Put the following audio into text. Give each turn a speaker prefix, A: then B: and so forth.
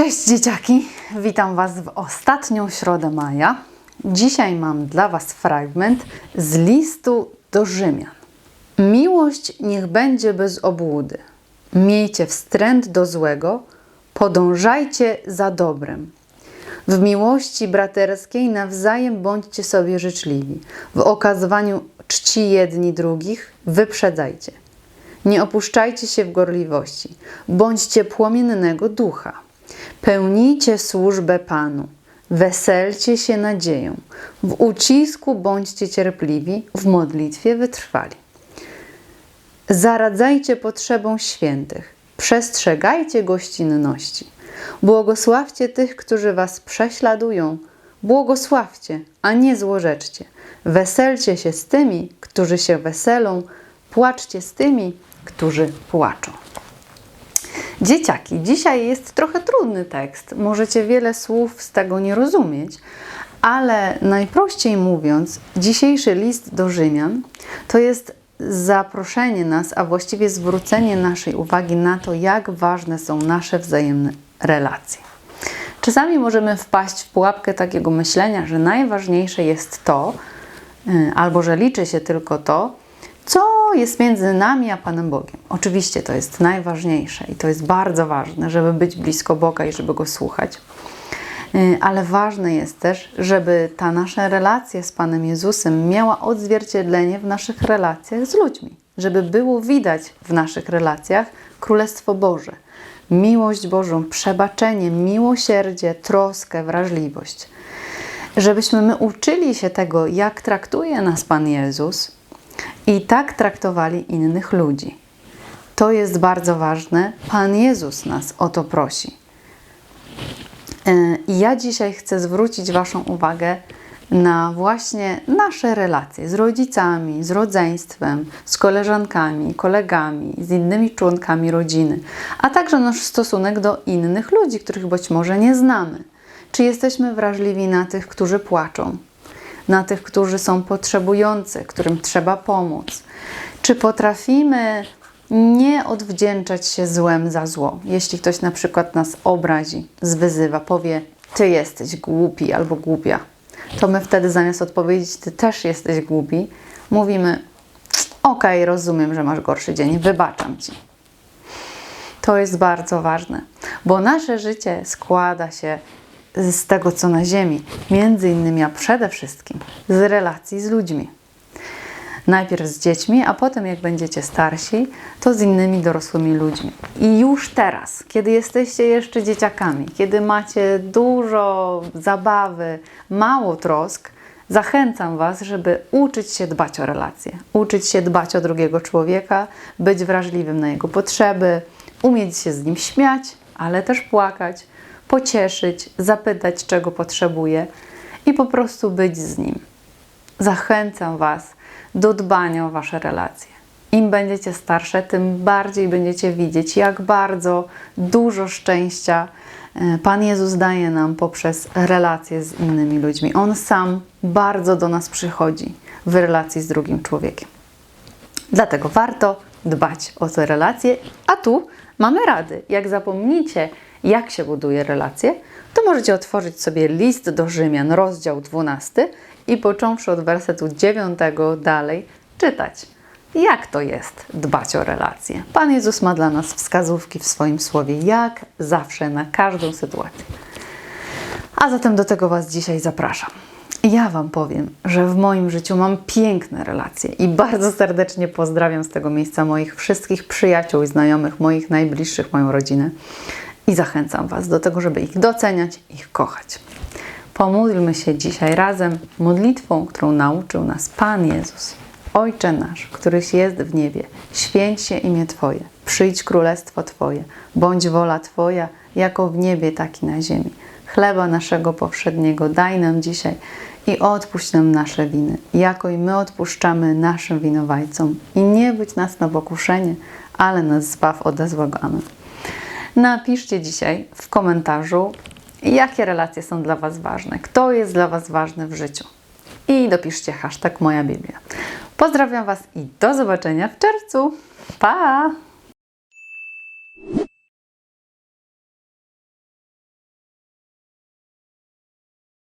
A: Cześć dzieciaki! Witam Was w ostatnią środę maja. Dzisiaj mam dla Was fragment z listu do Rzymian. Miłość niech będzie bez obłudy. Miejcie wstręt do złego, podążajcie za dobrem. W miłości braterskiej nawzajem bądźcie sobie życzliwi. W okazywaniu czci jedni drugich wyprzedzajcie. Nie opuszczajcie się w gorliwości, bądźcie płomiennego ducha. Pełnijcie służbę Panu, weselcie się nadzieją, w ucisku bądźcie cierpliwi, w modlitwie wytrwali. Zaradzajcie potrzebom świętych, przestrzegajcie gościnności. Błogosławcie tych, którzy was prześladują. Błogosławcie, a nie złorzeczcie. Weselcie się z tymi, którzy się weselą, płaczcie z tymi, którzy płaczą. Dzieciaki, dzisiaj jest trochę trudny tekst. Możecie wiele słów z tego nie rozumieć, ale najprościej mówiąc, dzisiejszy list do Rzymian to jest zaproszenie nas, a właściwie zwrócenie naszej uwagi na to, jak ważne są nasze wzajemne relacje. Czasami możemy wpaść w pułapkę takiego myślenia, że najważniejsze jest to, y, albo że liczy się tylko to, co jest między nami a Panem Bogiem. Oczywiście to jest najważniejsze i to jest bardzo ważne, żeby być blisko Boga i żeby Go słuchać. Y, Ale ważne jest też, żeby ta nasza relacja z Panem Jezusem miała odzwierciedlenie w naszych relacjach z ludźmi, żeby było widać w naszych relacjach Królestwo Boże, miłość Bożą, przebaczenie, miłosierdzie, troskę, wrażliwość. Żebyśmy my uczyli się tego, jak traktuje nas Pan Jezus i tak traktowali innych ludzi. To jest bardzo ważne. Pan Jezus nas o to prosi. E, I ja dzisiaj chcę zwrócić Waszą uwagę na właśnie nasze relacje z rodzicami, z rodzeństwem, z koleżankami, kolegami, z innymi członkami rodziny, a także nasz stosunek do innych ludzi, których być może nie znamy. Czy jesteśmy wrażliwi na tych, którzy płaczą, na tych, którzy są potrzebujący, którym trzeba pomóc? Czy potrafimy nie odwdzięczać się złem za zło? Jeśli ktoś na przykład nas obrazi, zwyzywa, powie: Ty jesteś głupi albo głupia, to my wtedy zamiast odpowiedzieć: Ty też jesteś głupi, mówimy: Okej, rozumiem, że masz gorszy dzień, wybaczam ci. To jest bardzo ważne, bo nasze życie składa się z tego, co na Ziemi, między innymi, a przede wszystkim z relacji z ludźmi. Najpierw z dziećmi, a potem, jak będziecie starsi, to z innymi dorosłymi ludźmi. I już teraz, kiedy jesteście jeszcze dzieciakami, kiedy macie dużo zabawy, mało trosk, zachęcam Was, żeby uczyć się dbać o relacje, uczyć się dbać o drugiego człowieka, być wrażliwym na jego potrzeby, umieć się z nim śmiać, ale też płakać, pocieszyć, zapytać, czego potrzebuje i po prostu być z nim. Zachęcam Was do dbania o Wasze relacje. Im będziecie starsze, tym bardziej będziecie widzieć, jak bardzo dużo szczęścia e, Pan Jezus daje nam poprzez relacje z innymi ludźmi. On sam bardzo do nas przychodzi w relacji z drugim człowiekiem. Dlatego warto dbać o te relacje, a tu mamy rady. Jak zapomnicie, jak się buduje relacje, to możecie otworzyć sobie list do Rzymian, rozdział 12 i począwszy od wersetu 9 dalej czytać. Jak to jest dbać o relacje? Pan Jezus ma dla nas wskazówki w swoim słowie, jak zawsze, na każdą sytuację. A zatem do tego Was dzisiaj zapraszam. Ja Wam powiem, że w moim życiu mam piękne relacje i bardzo serdecznie pozdrawiam z tego miejsca moich wszystkich przyjaciół i znajomych, moich najbliższych, moją rodzinę i zachęcam Was do tego, żeby ich doceniać, ich kochać. Pomódlmy się dzisiaj razem modlitwą, którą nauczył nas Pan Jezus. Ojcze nasz, któryś jest w niebie, święć się imię Twoje, przyjdź królestwo Twoje, bądź wola Twoja, jako w niebie, tak i na ziemi. Chleba naszego powszedniego daj nam dzisiaj i odpuść nam nasze winy, jako i my odpuszczamy naszym winowajcom. I nie być nas na pokuszenie, ale nas zbaw ode złego. Amen. Napiszcie dzisiaj w komentarzu, jakie relacje są dla Was ważne, kto jest dla Was ważny w życiu. I dopiszcie hashtag Moja Biblia. Pozdrawiam Was i do zobaczenia w czerwcu. Pa!